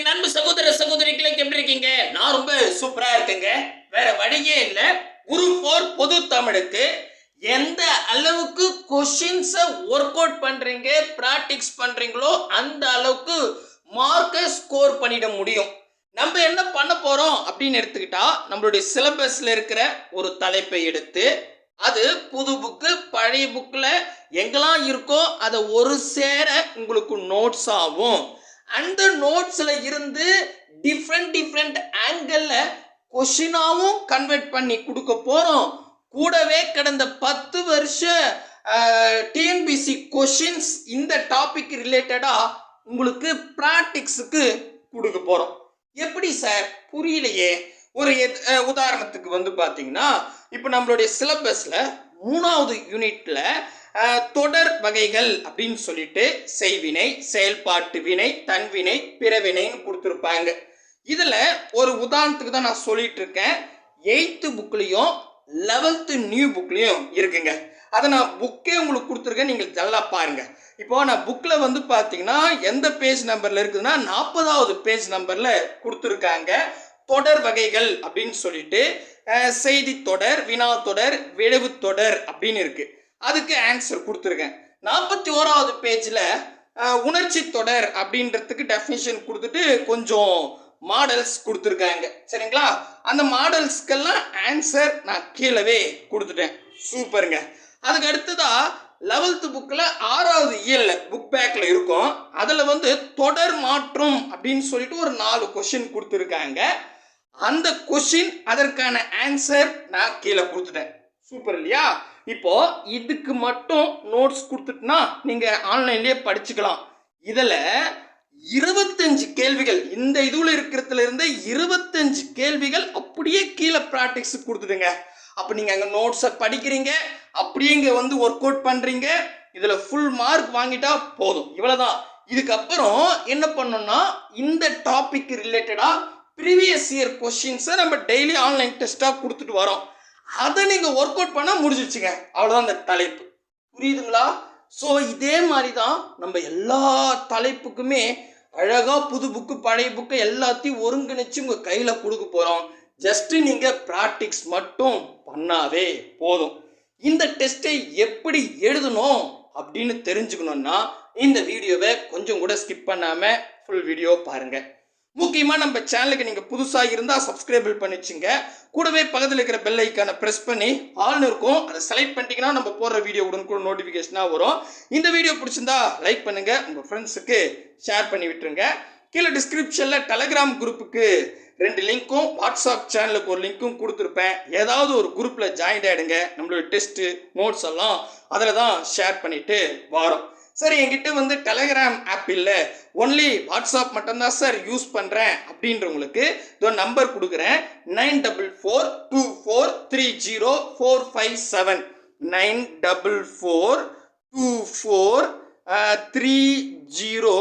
என் அன்பு சகோதர சகோதரிகளை எப்படி இருக்கீங்க? நான் ரொம்ப சூப்பரா இருக்கேங்க. வேற வழியே இல்லை. குரு ஃபோர் பொது தமிழுக்கு எந்த அளவுக்கு கொஷின்ஸை ஒர்க் அவுட் பண்றீங்க ப்ராக்டிக்ஸ் பண்றீங்களோ அந்த அளவுக்கு மார்க்கை ஸ்கோர் பண்ணிட முடியும். நம்ம என்ன பண்ண போறோம் அப்படின்னு எடுத்துக்கிட்டா நம்மளுடைய சிலபஸ்ல இருக்கிற ஒரு தலைப்பை எடுத்து அது புது புக்கு பழைய புக்கில் எங்கெல்லாம் இருக்கோ அதை ஒரு சேர உங்களுக்கு நோட்ஸ் ஆகும். அந்த நோட்ஸில் இருந்து டிஃப்ரெண்ட் டிஃப்ரெண்ட் ஆங்கிளில் கொஷினாகவும் கன்வெர்ட் பண்ணி கொடுக்க போகிறோம் கூடவே கடந்த பத்து வருஷ டிஎன்பிசி கொஷின்ஸ் இந்த டாபிக் ரிலேட்டடாக உங்களுக்கு ப்ராக்டிக்ஸுக்கு கொடுக்க போகிறோம் எப்படி சார் புரியலையே. ஒரு உதாரணத்துக்கு வந்து பார்த்தீங்கன்னா இப்போ நம்மளுடைய சிலபஸில் மூணாவது யூனிட்டில் தொடர் வகைகள் அப்படின்னு சொல்லிட்டு செய்வினை செயல்பாட்டு வினை தன்வினை பிறவினைன்னு கொடுத்துருப்பாங்க. இதில் ஒரு உதாரணத்துக்கு தான் நான் சொல்லிட்டு இருக்கேன். எயித்து புக்லேயும் லெவல்த்து நியூ புக்லேயும் இருக்குங்க. அதை நான் புக்கே உங்களுக்கு கொடுத்துருக்கேன். நீங்கள் நல்லா பாருங்கள் இப்போ நான் புக்கில் வந்து பார்த்தீங்கன்னா எந்த பேஜ் நம்பரில் இருக்குதுன்னா நாற்பதாவது பேஜ் நம்பரில் கொடுத்துருக்காங்க. தொடர் வகைகள் அப்படின்னு சொல்லிட்டு செய்தி தொடர் வினா தொடர் விளைவு தொடர் அப்படின்னு இருக்குது அதுக்கு ஆன்சர் கொடுத்துருக்கேன். நாற்பத்தி ஓராவது பேஜில் உணர்ச்சி தொடர் அப்படின்றதுக்கு டெஃபினிஷன் கொடுத்துட்டு கொஞ்சம் மாடல்ஸ் கொடுத்துருக்காங்க. சரிங்களா? அந்த மாடல்ஸ்க்கெல்லாம் ஆன்சர் நான் கீழவே கொடுத்துட்டேன். சூப்பருங்க அதுக்கு அடுத்ததா லெவல்த்து புக்கில் ஆறாவது இயல்ல புக் பேக்கில் இருக்கும். அதில் வந்து தொடர் மாற்றம் அப்படின்னு சொல்லிட்டு ஒரு நாலு கொஷின் கொடுத்துருக்காங்க. அந்த கொஷின் அதற்கான ஆன்சர் நான் கீழே கொடுத்துட்டேன். சூப்பர் இல்லையா? இப்போ இதுக்கு மட்டும் நோட்ஸ் கொடுத்துட்டுனா நீங்கள் ஆன்லைன்லேயே படிச்சுக்கலாம். இதில் இருபத்தஞ்சு கேள்விகள் இந்த இதுல இருக்கிறதுல இருந்து இருபத்தஞ்சு கேள்விகள் அப்படியே கீழே ப்ராக்டிக்ஸ் கொடுத்துடுங்க. அப்போ நீங்கள் அங்கே நோட்ஸை படிக்கிறீங்க அப்படியே இங்கே வந்து ஒர்க் அவுட் பண்ணுறீங்க இதில் ஃபுல் மார்க் வாங்கிட்டா போதும். இவ்வளோதான் இதுக்கப்புறம் என்ன பண்ணோம்னா இந்த டாபிக் ரிலேட்டடாக ப்ரீவியஸ் இயர் கொஷின்ஸை நம்ம டெய்லி ஆன்லைன் டெஸ்ட்டாக கொடுத்துட்டு வரோம். அதை நீங்கள் ஒர்க் அவுட் பண்ணால் முடிஞ்சிச்சுங்க அவ்வளோதான் அந்த தலைப்பு. புரியுதுங்களா? ஸோ இதே மாதிரி தான் நம்ம எல்லா தலைப்புக்குமே அழகாக புது புக்கு பழைய புக்கு எல்லாத்தையும் ஒருங்கிணைச்சு உங்கள் கையில் கொடுக்க போகிறோம் ஜஸ்ட்டு நீங்கள் ப்ராக்டிக்ஸ் மட்டும் பண்ணாவே போதும். இந்த டெஸ்ட்டை எப்படி எழுதணும் அப்படின்னு தெரிஞ்சுக்கணுன்னா இந்த வீடியோவை கொஞ்சம் கூட ஸ்கிப் பண்ணாமல் ஃபுல் வீடியோ பாருங்கள் முக்கியமாக நம்ம சேனலுக்கு நீங்கள் புதுசாக இருந்தால் சப்ஸ்கிரைபிள் பண்ணிச்சுங்க. கூடவே பக்கத்தில் இருக்கிற பெல் ஐக்கானை ப்ரெஸ் பண்ணி ஆள்னு இருக்கும். அதை செலக்ட் பண்ணிட்டீங்கன்னா நம்ம போடுற வீடியோ உடனுக்குள்ள நோட்டிஃபிகேஷனாக வரும். இந்த வீடியோ பிடிச்சிருந்தா லைக் பண்ணுங்கள் உங்கள் ஃப்ரெண்ட்ஸுக்கு ஷேர் பண்ணி விட்டுருங்க. கீழே டிஸ்கிரிப்ஷனில் டெலகிராம் குரூப்புக்கு ரெண்டு லிங்க்கும் வாட்ஸ்அப் சேனலுக்கு ஒரு லிங்க்கும் கொடுத்துருப்பேன். ஏதாவது ஒரு குரூப்பில் ஜாயின் ஆகிடுங்க நம்மளோட டெஸ்ட்டு நோட்ஸ் எல்லாம் அதில் தான் ஷேர் பண்ணிவிட்டு வரோம். சார் என்கிட்ட வந்து டெலகிராம் ஆப் இல்லை. ஒன்லி வாட்ஸ்அப் மட்டும்தான் சார் யூஸ் பண்ணுறேன் அப்படின்றவங்களுக்கு இதோ நம்பர் கொடுக்குறேன். Nine double four two four three zero four five seven. Nine double four two four three zero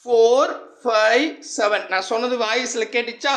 four five seven. நான் சொன்னது வாய்ஸில் கேட்டுச்சா?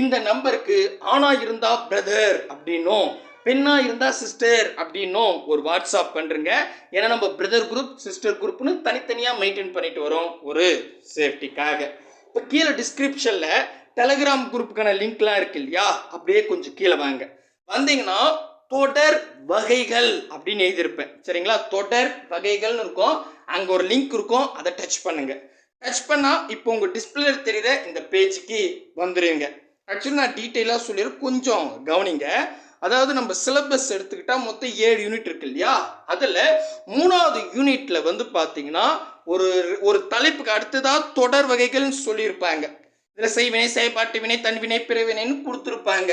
இந்த நம்பருக்கு ஆனா இருந்தா பிரதர் அப்படின்னும். பெண்ணா இருந்தா சிஸ்டர் அப்படின்னும் ஒரு வாட்ஸ்அப் பண்ணுறங்க ஏன்னா நம்ம பிரதர் குரூப் சிஸ்டர் குரூப்னு தனித்தனியாக மெயின்டைன் பண்ணிட்டு வரோம் ஒரு சேஃப்டிக்காக இப்போ கீழே டிஸ்கிரிப்ஷனில் டெலகிராம் குரூப்புக்கான லிங்க்லாம் இருக்கு இல்லையா? அப்படியே கொஞ்சம் கீழே வாங்க. வந்தீங்கன்னா தொடர் வகைகள் அப்படின்னு எழுதியிருப்பேன். சரிங்களா? தொடர் வகைகள்னு இருக்கும். அங்கே ஒரு லிங்க் இருக்கும். அதை டச் பண்ணுங்க. டச் பண்ணால் இப்போ உங்கள் டிஸ்பிளே தெரியுற இந்த பேஜுக்கு வந்துடுங்க ஆக்சுவலி நான் டீட்டெயிலாக சொல்லிடுறேன். கொஞ்சம் கவனிங்க. அதாவது நம்ம சிலபஸ் எடுத்துக்கிட்டால் மொத்தம் ஏழு யூனிட் இருக்கு இல்லையா? அதில் மூணாவது யூனிட்டில் வந்து பார்த்தீங்கன்னா ஒரு ஒரு தலைப்புக்கு அடுத்ததாக தொடர் வகைகள்னு சொல்லியிருப்பாங்க. இதில் செய்வினை செயற்பாட்டு வினை தன்வினை பிறவினைன்னு கொடுத்துருப்பாங்க.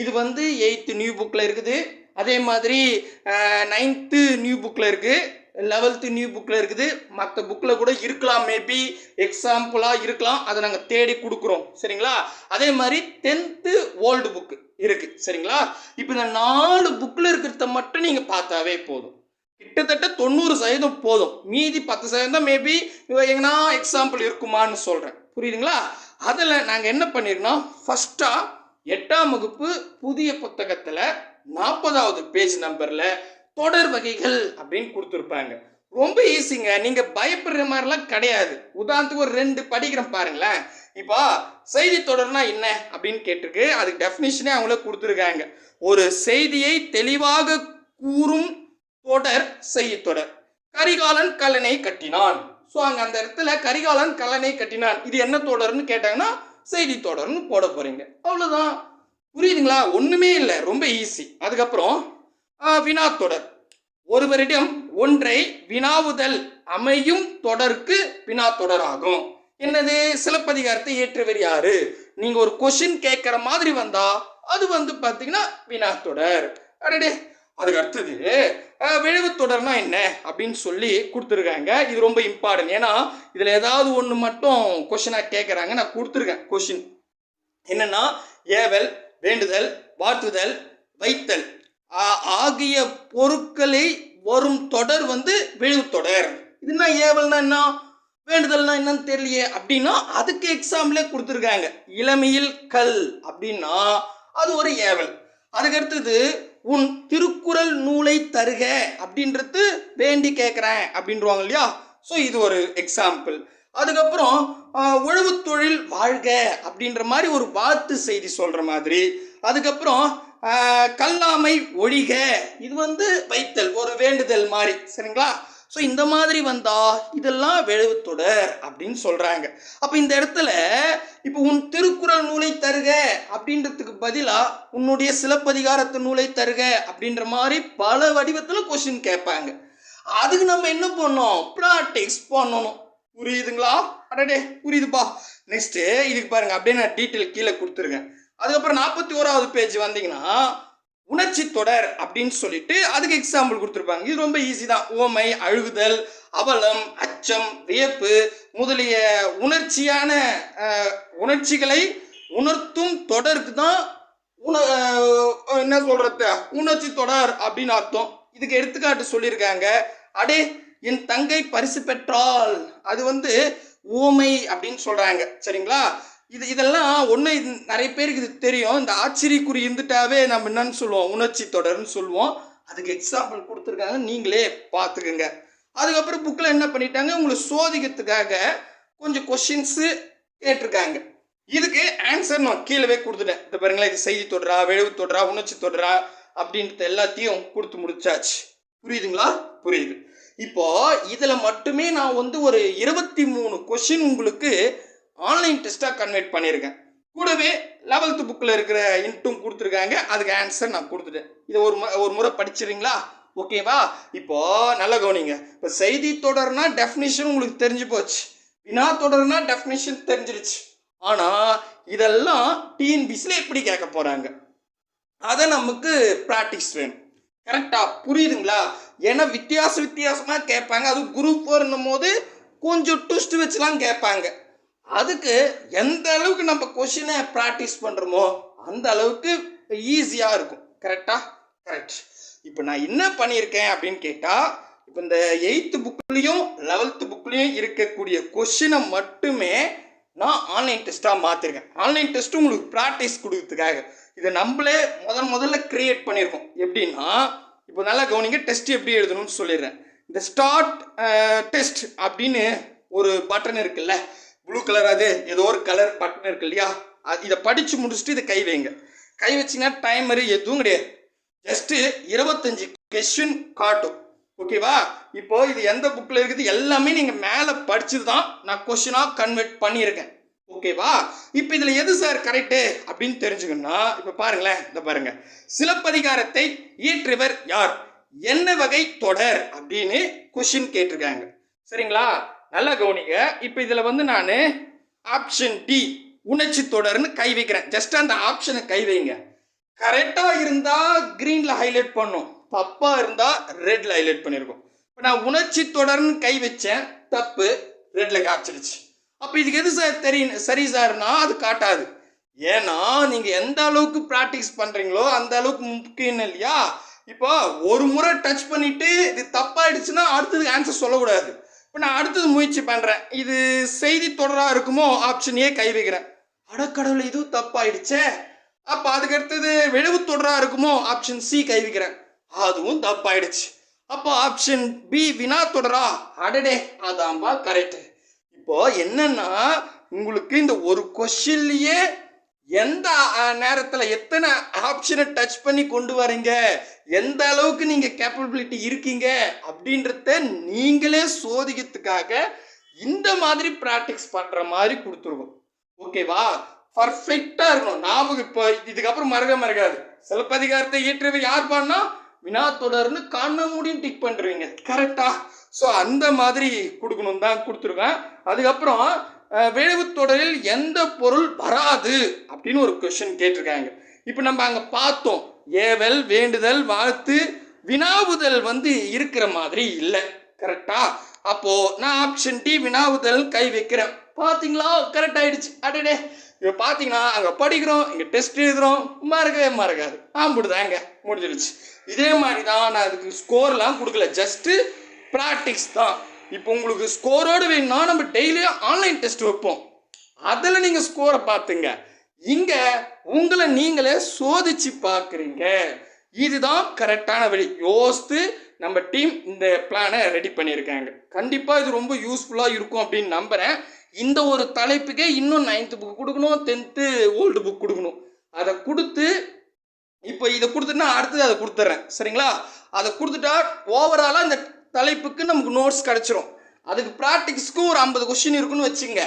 இது வந்து எயித்து நியூ புக்கில் இருக்குது. அதே மாதிரி நைன்த்து நியூ புக்கில் இருக்குது லெவல்த்து நியூ புக்கில் இருக்குது. மற்ற புக்கில் கூட இருக்கலாம் மேபி எக்ஸாம்பிளாக இருக்கலாம். அதை நாங்கள் தேடி கொடுக்குறோம். சரிங்களா? அதே மாதிரி டென்த்து ஓல்டு புக்கு இருக்குது சரிங்களா? இப்போ இந்த நாலு புக்கில் இருக்கிறத மட்டும் நீங்கள் பார்த்தாவே போதும். கிட்டத்தட்ட தொண்ணூறு சதவீதம் போதும். மீதி பத்து சதவீதம் மேபி எங்கன்னா எக்ஸாம்பிள் இருக்குமான்னு சொல்கிறேன் புரியுதுங்களா? அதில் நாங்கள் என்ன பண்ணியிருக்கோம் ஃபஸ்ட்டாக எட்டாம் வகுப்பு புதிய புத்தகத்தில் நாற்பதாவது பேஜ் நம்பரில் தொடர் வகைகள். அப்படின்னு கொடுத்துருப்பாங்க. ரொம்ப ஈஸிங்க நீங்கள் பயப்படுற மாதிரிலாம் கிடையாது. உதாரணத்துக்கு ஒரு ரெண்டு படிக்கிறேன் பாருங்களேன். இப்போ செய்தி தொடர்னா என்ன அப்படின்னு கேட்டிருக்கு. அதுக்கு டெஃபினிஷனே அவங்களே கொடுத்துருக்காங்க. ஒரு செய்தியை தெளிவாக கூறும் தொடர் செய்தி தொடர். கரிகாலன் கல்லணை கட்டினான். ஸோ அங்கே அந்த இடத்துல கரிகாலன் கல்லணை கட்டினான். இது என்ன தொடர்னு கேட்டாங்கன்னா செய்தி தொடர்னு போட போறீங்க. அவ்வளோதான் புரியுதுங்களா? ஒன்றுமே இல்லை. ரொம்ப ஈஸி அதுக்கப்புறம் வினா தொடர். ஒருவரிடம் ஒன்றை வினாவுதல் அமையும் தொடருக்கு வினா ஆகும் என்னது? சிலப்பதிகாரத்தை ஏற்றவர் யாரு? நீங்க ஒரு கொஷின் கேட்குற மாதிரி வந்தா அது வந்து பார்த்தீங்கன்னா தொடர் அடடே! அதுக்கு அடுத்தது அஹ், தொடர்னா என்ன? அப்படின்னு சொல்லி கொடுத்துருக்காங்க. இது ரொம்ப இம்பார்ட்டன்ட் ஏன்னா இதில் ஏதாவது ஒன்று மட்டும் கொஷினாக கேட்குறாங்க. நான் கொடுத்துருக்கேன் கொஷின் என்னன்னா ஏவல் வேண்டுதல் வாழ்த்துதல் வைத்தல். ஆகிய பொருட்களை வரும் தொடர் வந்து விழிவு இது இதுனா ஏவல்னா என்ன? வேண்டுதல்னா என்னன்னு தெரியலையே. அப்படின்னா அதுக்கு எக்ஸாம்பிளே கொடுத்துருக்காங்க. இளமையில் கல் அப்படின்னா அது ஒரு ஏவல். அதுக்கு அடுத்தது உன் திருக்குறள் நூலை தருக அப்படின்றது வேண்டி கேட்குறேன் அப்படின்றவாங்க இல்லையா? ஸோ இது ஒரு எக்ஸாம்பிள் அதுக்கப்புறம் உழவு தொழில் வாழ்க அப்படின்ற மாதிரி ஒரு வாழ்த்து செய்தி சொல்கிற மாதிரி. அதுக்கப்புறம் கல்லாமை ஒழிக. இது வந்து வைத்தல் ஒரு வேண்டுதல் மாதிரி. சரிங்களா? ஸோ இந்த மாதிரி வந்தா இதெல்லாம் வெழுவுத்தொடர் அப்படின்னு சொல்கிறாங்க அப்போ இந்த இடத்துல இப்போ உன் திருக்குறள் நூலை தருக அப்படின்றதுக்கு பதிலாக உன்னுடைய சிலப்பதிகாரத்து நூலை தருக அப்படின்ற மாதிரி பல வடிவத்தில் கொஷின் கேட்பாங்க. அதுக்கு நம்ம என்ன பண்ணோம் ப்ராக்டிக்ஸ் பண்ணணும். புரியுதுங்களா? அடடே புரியுதுப்பா. நெக்ஸ்ட்டு இதுக்கு பாருங்க. அப்படியே நான் டீட்டெயில் கீழே கொடுத்துருக்கேன் அதுக்கப்புறம் நாற்பத்தி ஓராவது பேஜ் வந்தீங்கன்னா உணர்ச்சி தொடர் அப்படின்னு சொல்லிட்டு அதுக்கு எக்ஸாம்பிள் கொடுத்துருப்பாங்க. இது ரொம்ப ஈஸி தான். ஓமை அழுகுதல் அவலம் அச்சம் வியப்பு முதலிய உணர்ச்சியான உணர்ச்சிகளை உணர்த்தும் தொடருக்கு தான் உண என்ன சொல்றது? உணர்ச்சி தொடர் அப்படின்னு அர்த்தம். இதுக்கு எடுத்துக்காட்டு சொல்லியிருக்காங்க. அடே என் தங்கை பரிசு பெற்றால் அது வந்து ஓமை அப்படின்னு சொல்றாங்க. சரிங்களா? இது இதெல்லாம் ஒன்று நிறைய பேருக்கு இது தெரியும். இந்த ஆச்சரியக்குறி இருந்துட்டாவே நம்ம என்னன்னு சொல்லுவோம்? உணர்ச்சி தொடர்ன்னு சொல்லுவோம். அதுக்கு எக்ஸாம்பிள் கொடுத்துருக்காங்க. நீங்களே பார்த்துக்குங்க. அதுக்கப்புறம் புக்கில் என்ன பண்ணிட்டாங்க? உங்களை சோதிக்கிறதுக்காக கொஞ்சம் கொஷின்ஸு கேட்டிருக்காங்க. இதுக்கு ஆன்சர் நான் கீழவே கொடுத்துட்டேன். இந்த பாருங்களேன் இது செய்தி தொடரா விளைவு தொடரா உணர்ச்சி தொடரா அப்படின்றது எல்லாத்தையும் கொடுத்து முடிச்சாச்சு. புரியுதுங்களா? புரியுது. இப்போ இதில் மட்டுமே நான் வந்து ஒரு இருபத்தி மூணு கொஷின் உங்களுக்கு ஆன்லைன் டெஸ்ட்டாக கன்வெர்ட் பண்ணியிருக்கேன் கூடவே லெவல்த்து புக்கில் இருக்கிற இன்ட்டும் கொடுத்துருக்காங்க. அதுக்கு ஆன்சர் நான் கொடுத்துட்டேன். இதை ஒரு ஒரு முறை படிச்சிடுறீங்களா ஓகேவா இப்போ நல்ல கவனிங்க. இப்போ செய்தி தொடர்னா டெஃபினிஷன் உங்களுக்கு தெரிஞ்சு போச்சு. வினா தொடர்னா டெஃபினிஷன் தெரிஞ்சிருச்சு. ஆனால் இதெல்லாம் டிஎன்பிசியில் எப்படி கேட்க போகிறாங்க அதை நமக்கு ப்ராக்டிஸ் வேணும். கரெக்டா புரியுதுங்களா? ஏன்னா வித்தியாச வித்தியாசமாக கேட்பாங்க. அதுவும் குரூப் ஃபோர்னும் போது கொஞ்சம் ட்விஸ்ட் வச்சுலாம் கேட்பாங்க. அதுக்கு எந்த அளவுக்கு நம்ம கொஷினை ப்ராக்டிஸ் பண்ணுறோமோ அந்த அளவுக்கு ஈஸியாக இருக்கும். கரெக்டா கரெக்ட் இப்போ நான் என்ன பண்ணியிருக்கேன் அப்படின்னு கேட்டால் இப்போ இந்த எயித்து புக்லேயும் லெவல்த்து புக்லேயும் இருக்கக்கூடிய கொஷினை மட்டுமே நான் ஆன்லைன் டெஸ்ட்டாக மாற்றிருக்கேன் ஆன்லைன் டெஸ்ட்டு உங்களுக்கு ப்ராக்டிஸ் கொடுக்கறதுக்காக. இதை நம்மளே முதல் முதல்ல க்ரியேட் பண்ணியிருக்கோம் எப்படின்னா இப்போ நல்லா கவனிங்க டெஸ்ட் எப்படி எழுதணும்னு சொல்லிடுறேன். இந்த ஸ்டார்ட் டெஸ்ட் அப்படின்னு ஒரு பட்டன் இருக்குல்ல ப்ளூ கலர் அது ஏதோ ஒரு கலர் பட்டன் இருக்கு இல்லையா? அது இதை படித்து முடிச்சுட்டு இதை கை வைங்க. கை வச்சிங்கன்னா டைமரு எதுவும் கிடையாது. ஜஸ்ட்டு இருபத்தஞ்சி கொஷின் காட்டும். ஓகேவா இப்போ இது எந்த புக்கில் இருக்குது? எல்லாமே நீங்கள் மேலே படிச்சது தான் நான் கொஷினாக கன்வெர்ட் பண்ணியிருக்கேன். ஓகேவா இப்போ இதில் எது சார் கரெக்டு அப்படின்னு தெரிஞ்சுக்கணும்னா இப்போ பாருங்களேன் இந்த பாருங்க. சிலப்பதிகாரத்தை இயற்றியவர் யார்? என்ன வகை தொடர் அப்படின்னு கொஷின் கேட்டிருக்காங்க. சரிங்களா? நல்லா கவனிங்க. இப்போ இதில் வந்து நான் ஆப்ஷன் டி உணர்ச்சி தொடர்னு கை வைக்கிறேன். ஜஸ்ட் அந்த ஆப்ஷனை கை வைங்க. கரெக்டாக இருந்தால் க்ரீனில் ஹைலைட் பண்ணும். தப்பாக இருந்தால் ரெட்டில் ஹைலைட் பண்ணியிருக்கோம் இப்போ நான் உணர்ச்சி தொடர்னு கை வச்சேன். தப்பு ரெட்டில் காய்ச்சிடுச்சு அப்போ இதுக்கு எது சார் தெரியும்? சரி சார்னா அது காட்டாது. ஏன்னா நீங்கள் எந்த அளவுக்கு ப்ராக்டிஸ் பண்ணுறீங்களோ அந்த அளவுக்கு முக்கியம் இல்லையா? இப்போ ஒரு முறை டச் பண்ணிவிட்டு இது தப்பாயிடுச்சுன்னா அடுத்தது ஆன்சர் சொல்லக்கூடாது. இப்போ நான் அடுத்தது முயற்சி பண்ணுறேன் இது செய்தி தொடராக இருக்குமோ? ஆப்ஷனையே கை வைக்கிறேன். அடக்கடவுள் இதுவும் தப்பாயிடுச்சே. அப்போ அதுக்கு அடுத்தது விளைவு தொடராக இருக்குமோ? ஆப்ஷன் சி கை வைக்கிறேன். அதுவும் தப்பாயிடுச்சு. அப்போ ஆப்ஷன் பி வினா தொடரா? அடடே அதாம்பா கரெக்டு இப்போ என்னன்னா உங்களுக்கு இந்த ஒரு கொஷின்லயே எந்த நேரத்தில் எத்தனை ஆப்ஷனை டச் பண்ணி கொண்டு வரீங்க? எந்த அளவுக்கு நீங்கள் கேப்பபிலிட்டி இருக்கீங்க? அப்படின்றத நீங்களே சோதிக்கிறதுக்காக இந்த மாதிரி ப்ராக்டிஸ் பண்ணுற மாதிரி கொடுத்துருவோம். ஓகேவா பர்ஃபெக்டாக இருக்கணும். ஞாபகம் இப்போ இதுக்கப்புறம் மறக்க மறக்காது. சிலப்பதிகாரத்தை இயற்றியவர் யார் பண்ணா? வினா தொடர்னு காண முடியும் டிக் பண்ணுறீங்க கரெக்டா ஸோ அந்த மாதிரி கொடுக்கணும் தான் கொடுத்துருக்கேன் அதுக்கப்புறம் விளைவு தொடரில் எந்த பொருள் வராது அப்படின்னு ஒரு கொஷின் கேட்டிருக்காங்க. இப்போ நம்ம அங்கே பார்த்தோம். ஏவல் வேண்டுதல் வாழ்த்து வினாவுதல் வந்து இருக்கிற மாதிரி இல்லை. கரெக்டா அப்போ நான் ஆப்ஷன் டி வினாவுதல் கை வைக்கிறேன். பார்த்தீங்களா? கரெக்ட் ஆயிடுச்சு. அடடே. இப்போ பார்த்தீங்கன்னா அங்கே படிக்கிறோம் இங்கே டெஸ்ட் எழுதுகிறோம் மறக்கவே மறக்காது ஆம்பிடுதாங்க முடிஞ்சிருச்சு. இதே மாதிரி தான் நான் அதுக்கு ஸ்கோர்லாம் கொடுக்கல. ஜஸ்ட்டு ப்ராக்டிக்ஸ் தான். இப்போ உங்களுக்கு ஸ்கோரோடு வேணும்னா நம்ம டெய்லியும் ஆன்லைன் டெஸ்ட் வைப்போம். அதில் நீங்கள் ஸ்கோரை பார்த்துங்க. இங்கே உங்களை நீங்களே சோதிச்சு பார்க்குறீங்க. இதுதான் கரெக்டான வழி. யோசித்து நம்ம டீம் இந்த பிளானை ரெடி பண்ணியிருக்காங்க. கண்டிப்பாக இது ரொம்ப யூஸ்ஃபுல்லாக இருக்கும் அப்படின்னு நம்புகிறேன் இந்த ஒரு தலைப்புக்கே இன்னும் நைன்த்து புக் கொடுக்கணும் டென்த்து ஓல்டு புக் கொடுக்கணும். அதை கொடுத்து இப்போ இதை கொடுத்துட்டுனா அடுத்தது அதை கொடுத்துட்றேன். சரிங்களா? அதை கொடுத்துட்டா ஓவராலாக இந்த தலைப்புக்கு நமக்கு நோட்ஸ் கிடச்சிரும். அதுக்கு ப்ராக்டிக்ஸ்க்கு ஒரு ஐம்பது கொஷின் இருக்குன்னு வச்சுங்க.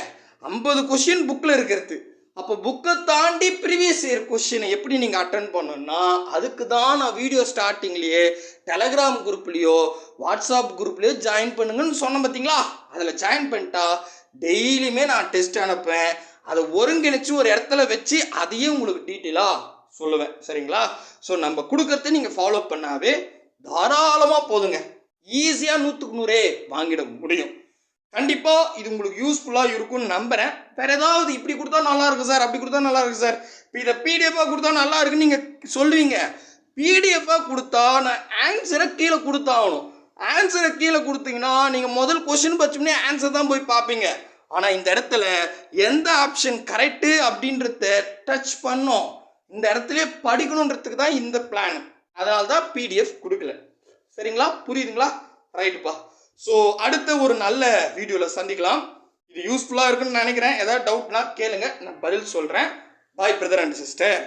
ஐம்பது கொஷின் புக்கில் இருக்கிறது. அப்போ புக்கை தாண்டி ப்ரீவியஸ் இயர் கொஷினை எப்படி நீங்கள் அட்டன் பண்ணணும்னா அதுக்கு தான் நான் வீடியோ ஸ்டார்டிங்லேயே டெலகிராம் குரூப்லேயோ வாட்ஸ்அப் குரூப்லேயோ ஜாயின் பண்ணுங்கன்னு சொன்னேன் பார்த்தீங்களா அதில் ஜாயின் பண்ணிட்டா டெய்லியுமே நான் டெஸ்ட் அனுப்பேன் அதை ஒருங்கிணைச்சு ஒரு இடத்துல வச்சு அதையே உங்களுக்கு டீட்டெயிலாக சொல்லுவேன். சரிங்களா? ஸோ நம்ம கொடுக்கறத நீங்கள் ஃபாலோ பண்ணாவே தாராளமாக போதுங்க. ஈஸியாக நூற்றுக்கு நூறே வாங்கிட முடியும். கண்டிப்பாக இது உங்களுக்கு யூஸ்ஃபுல்லாக இருக்கும்னு நம்புகிறேன் வேறு ஏதாவது இப்படி கொடுத்தா நல்லா இருக்கும் சார் அப்படி கொடுத்தா நல்லா இருக்கு சார் இப்போ இதை பிடிஎஃபாக கொடுத்தா நல்லா இருக்குன்னு நீங்கள் சொல்லுவீங்க. பிடிஎஃபாக கொடுத்தா நான் ஆன்சரை கீழே கொடுத்தாகணும் ஆன்சரை கீழே கொடுத்தீங்கன்னா நீங்கள் முதல் கொஷின் பச்சோம்னே ஆன்சர் தான் போய் பார்ப்பீங்க. ஆனால் இந்த இடத்துல எந்த ஆப்ஷன் கரெக்டு அப்படின்றத டச் பண்ணோம் இந்த இடத்துல படிக்கணுன்றதுக்கு தான் இந்த பிளான் அதனால தான் பிடிஎஃப் கொடுக்கல. சரிங்களா? புரியுதுங்களா? ரைட்டுப்பா ஸோ அடுத்த ஒரு நல்ல வீடியோவில் சந்திக்கலாம். இது யூஸ்ஃபுல்லாக இருக்குன்னு நினைக்கிறேன். ஏதாவது டவுட்னா கேளுங்க. நான் பதில் சொல்கிறேன் பாய் பிரதர் அண்ட் சிஸ்டர்